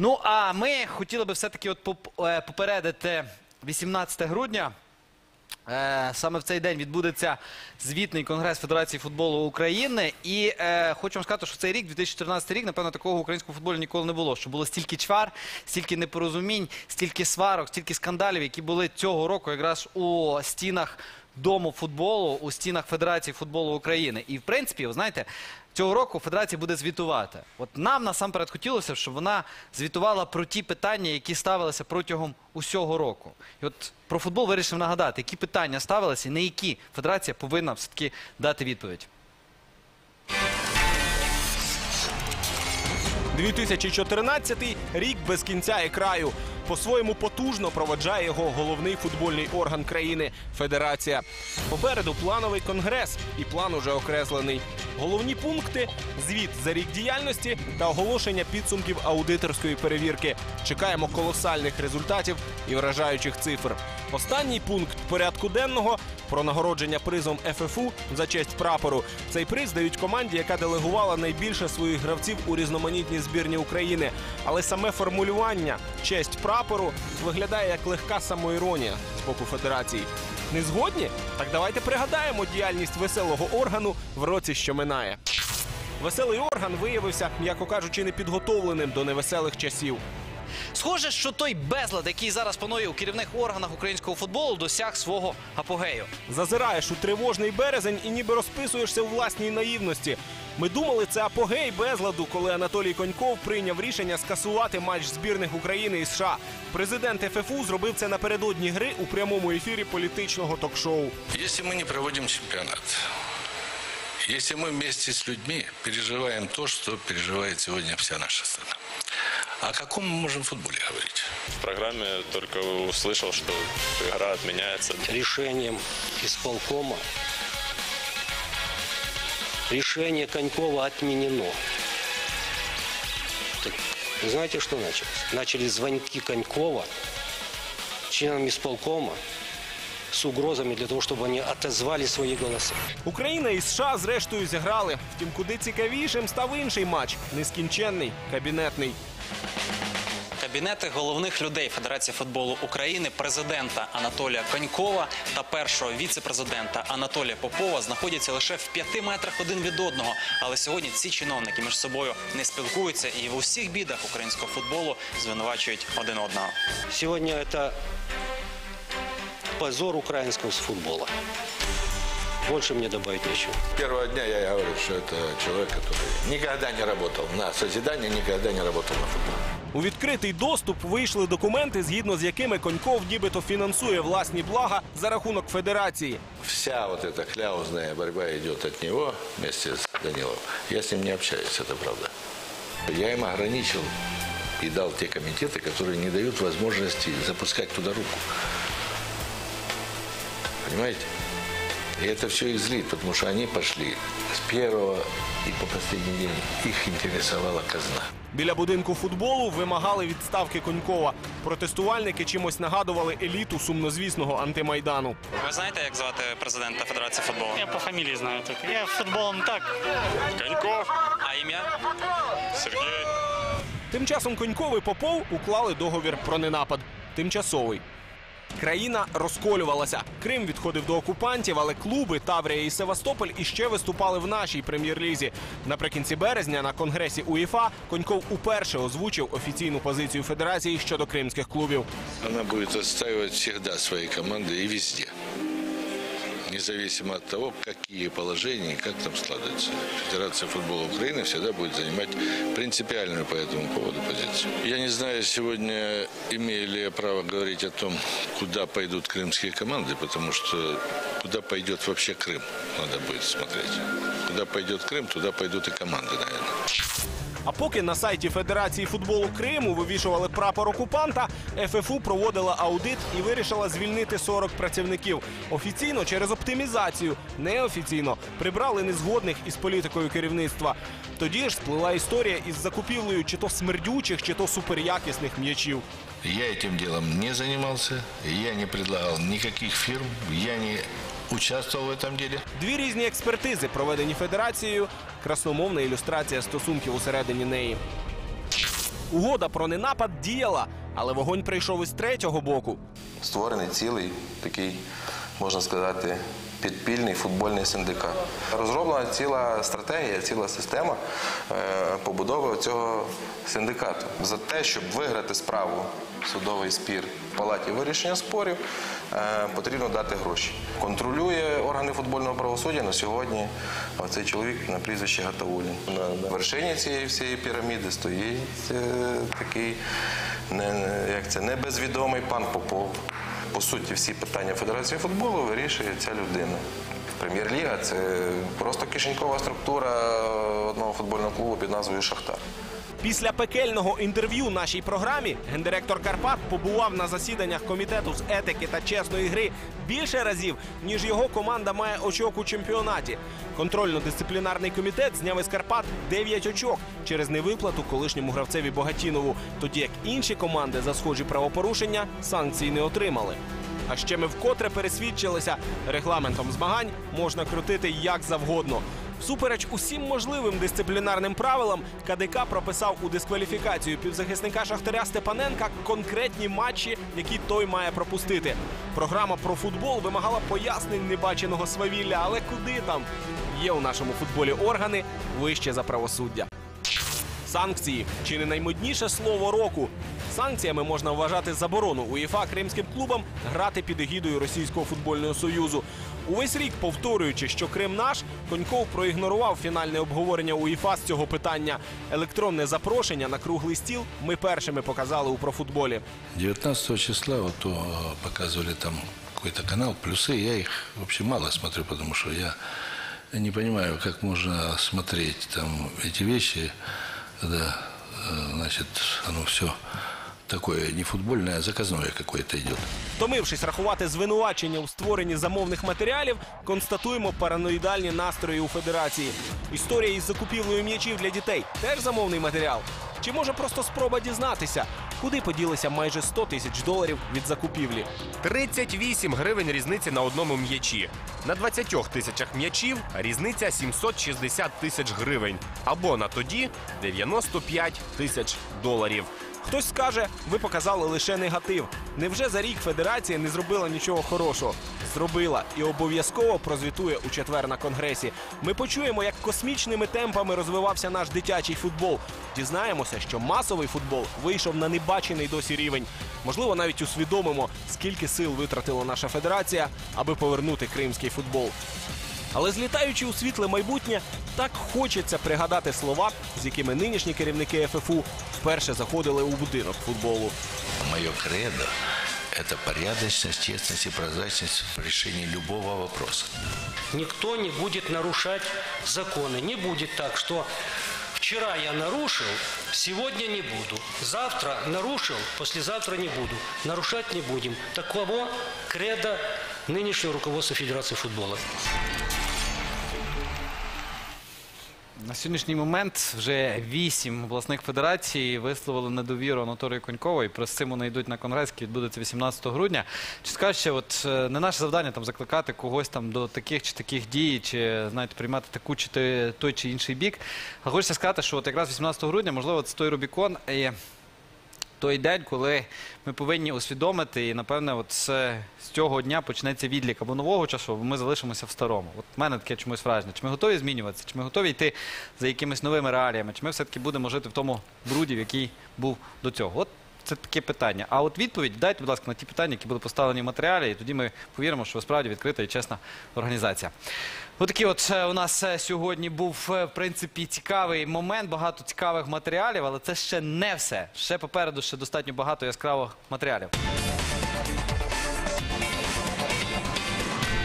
Ну а ми хотіли би все-таки от е, попередити 18 грудня. Е, Саме в цей день відбудеться звітний конгрес Федерації футболу України. І е, хочу вам сказати, що цей рік, 2014 рік, напевно, такого в українському футболі ніколи не було. Що було стільки чвар, стільки непорозумінь, стільки сварок, стільки скандалів, які були цього року якраз у стінах дому футболу, у стінах Федерації футболу України. І в принципі, ви знаєте, цього року Федерація буде звітувати. От нам насамперед хотілося, щоб вона звітувала про ті питання, які ставилися протягом усього року. І от про футбол вирішив нагадати, які питання ставилися і на які Федерація повинна все-таки дати відповідь. 2014 рік без кінця і краю. По-своєму потужно проведжає його головний футбольний орган країни Федерація. Попереду плановий конгрес, і план уже окреслений. Головні пункти звіт за рік діяльності та оголошення підсумків аудиторської перевірки. Чекаємо колосальних результатів і вражаючих цифр. Останній пункт порядку денного про нагородження призом ФФУ за честь прапору. Цей приз дають команді, яка делегувала найбільше своїх гравців у різноманітні збірні України. Але саме формулювання честь прапору виглядає як легка самоіронія з боку федерації. Не згодні? Так давайте пригадаємо діяльність веселого органу в році, що минає. Веселий орган виявився, м'яко кажучи, непідготовленим до невеселих часів. Схоже, що той безлад, який зараз панує у керівних органах українського футболу, досяг свого апогею. Зазираєш у тривожний березень і ніби розписуєшся у власній наївності. Ми думали, це апогей безладу, коли Анатолій Коньков прийняв рішення скасувати матч збірних України і США. Президент ФФУ зробив це напередодні гри у прямому ефірі політичного ток-шоу. Если мы не проводим чемпионат, если мы вместе с людьми переживаем то, что переживает сегодня вся наша страна, о каком мы можем футболе говорить? В программе только услышал, что игра отменяется. решением исполкома решение Конькова отменено. Так, вы знаете, что началось? Начались звонки Конькова членам исполкома с угрозами для того, чтобы они отозвали свои голоса. Україна і США зрештою зіграли. Втім, куди цікавішим став інший матч нескінченний, кабінетний. Кабінети головних людей Федерації футболу України, президента Анатолія Конькова та першого віце-президента Анатолія Попова знаходяться лише в п'яти метрах один від одного. Але сьогодні ці чиновники між собою не спілкуються і в усіх бідах українського футболу звинувачують один одного. Сегодня это позор украинского футбола Больше мне добавить нечего. С первого дня я говорю, что это человек, который никогда не работал на созидание, никогда не работал на футбол. У відкритий доступ вийшли документи, згідно з якими Коньков нібито фінансує власні блага за рахунок федерації. Вся вот эта кляузная борьба идет от него вместе с Даниловым. Я с ним не общаюсь, это правда. Я им ограничил и дал те комитеты, которые не дают возможности запускать туда руку. Понимаете? И это все их злит, потому что они пошли с первого и по последний день. Их интересовала казна. Біля будинку футболу вимагали відставки Конькова. Протестувальники чимось нагадували еліту сумнозвісного антимайдану. Ви знаєте, як звати президента Федерації футболу? Я по фамилии знаю только. Я футболом так. Коньков, А ім'я? Сергей. Тим часом Коньков і Попов уклали договір про ненапад. Тимчасовий. Країна розколювалася. Крим відходив до окупантів, але клуби Таврія і Севастополь іще виступали в нашій прем'єр-лізі. Наприкінці березня на конгресі УЄФА Коньков уперше озвучив офіційну позицію федерації щодо кримських клубів. Вона буде відстоювати завжди свої команди і везде. Независимо от того, какие положения и как там складывается. Федерация футбола Украины всегда будет занимать принципиальную по этому поводу позицию. Я не знаю сегодня, имею ли я право говорить о том, куда пойдут крымские команды, потому что куда пойдет вообще Крым, надо будет смотреть. Куда пойдет Крым, туда пойдут и команды, наверное. А поки на сайті Федерації футболу Криму вивішували прапор окупанта, ФФУ проводила аудит і вирішила звільнити 40 працівників. Офіційно через оптимізацію, неофіційно прибрали незгодних із політикою керівництва. Тоді ж сплила історія із закупівлею чи то смердючих, чи то суперякісних м'ячів. Я этим делом не занимался, я не предлагал никаких фирм, я не участвовал в этом деле. Дві різні експертизи, проведені федерацією, красномовна ілюстрація стосунків усередині неї. Угода про ненапад діяла, але вогонь прийшов із третього боку. створений цілий такий, можна сказати, підпільний футбольний синдикат. Розроблена ціла стратегія, ціла система е, побудови цього синдикату. За те, щоб виграти справу, судовий спір в палаті вирішення спорів, е, потрібно дати гроші. Контролює органи футбольного правосуддя на сьогодні цей чоловік на прізвище Гатаулін. На вершині цієї всієї піраміди стоїть е, такий як це, небезвідомий пан Попов. По суті, всі питання Федерації футболу вирішує ця людина. Прем'єр-ліга це просто кишенькова структура одного футбольного клубу під назвою Шахтар. Після пекельного інтерв'ю нашій програмі гендиректор Карпат побував на засіданнях комітету з етики та чесної гри більше разів, ніж його команда має очок у чемпіонаті. Контрольно-дисциплінарний комітет зняв із Карпат 9 очок через невиплату колишньому гравцеві Богатінову, тоді як інші команди за схожі правопорушення санкцій не отримали. А ще ми вкотре пересвідчилися, регламентом змагань можна крутити як завгодно. Всупереч усім можливим дисциплінарним правилам, КДК прописав у дискваліфікацію півзахисника Шахтаря Степаненка конкретні матчі, які той має пропустити. Програма про футбол вимагала пояснень небаченого свавілля, але куди там? Є у нашому футболі органи вище за правосуддя. Санкції чи не наймодніше слово року. Санкціями можна вважати заборону УЄФА кримським клубам грати під егідою Російського футбольного союзу. Увесь рік повторюючи, що Крим наш, Коньков проігнорував фінальне обговорення УЄФА з цього питання. Електронне запрошення на круглий стіл ми першими показали у профутболі. 19 числа вот то, э, показывали там какой-то канал, плюсы, я их вообще мало смотрю, потому что я не понимаю, как можно смотреть там эти вещи, когда, э, значит, оно все такое не футбольное, а заказное какое-то идет. Втомившись рахувати звинувачення у створенні замовних матеріалів, констатуємо параноїдальні настрої у федерації. Історія із закупівлею м'ячів для дітей теж замовний матеріал. Чи може просто спроба дізнатися, куди поділися майже 100 тисяч доларів від закупівлі? 38 гривень різниці на одному м'ячі. На 20 тисячах м'ячів різниця 760 тисяч гривень. Або на тоді 95 тисяч доларів. Хтось скаже, ви показали лише негатив. Невже за рік федерація не зробила нічого хорошого? Зробила і обов'язково прозвітує у четвер на конгресі. Ми почуємо, як космічними темпами розвивався наш дитячий футбол. Дізнаємося, що масовий футбол вийшов на небачений досі рівень. Можливо, навіть усвідомимо, скільки сил витратила наша федерація, аби повернути кримський футбол. Але злітаючи у світле майбутнє, так хочеться пригадати слова, з якими нинішні керівники ФФУ вперше заходили у будинок футболу. Мое кредо – это порядочность, честность и прозрачность в решении любого вопроса. Никто не будет нарушать законы. Не будет так, что вчера я нарушил, сегодня не буду. Завтра нарушил, послезавтра не буду. Нарушать не будем. Таково кредо нынешнего руководства Федерации футбола. На сьогоднішній момент вже вісім обласних федерацій висловили недовіру Анатолію Конькової. Про цим вони йдуть на конгрес, який відбудеться 18 грудня. Чи скажеш, що от е, не наше завдання там закликати когось там до таких чи таких дій, чи знаєте, приймати таку чи те- той чи інший бік. А хочеться сказати, що от якраз 18 грудня, можливо, це той Рубікон. Той день, коли ми повинні усвідомити, і напевне, от з, з цього дня почнеться відлік або нового часу, або ми залишимося в старому. От в мене таке чомусь враження. Чи ми готові змінюватися, чи ми готові йти за якимись новими реаліями, чи ми все-таки будемо жити в тому бруді, в який був до цього? От це таке питання. А от відповідь дайте, будь ласка, на ті питання, які були поставлені в матеріалі, і тоді ми повіримо, що ви справді відкрита і чесна організація. Отакий от е, у нас е, сьогодні був е, в принципі цікавий момент, багато цікавих матеріалів, але це ще не все. Ще попереду ще достатньо багато яскравих матеріалів.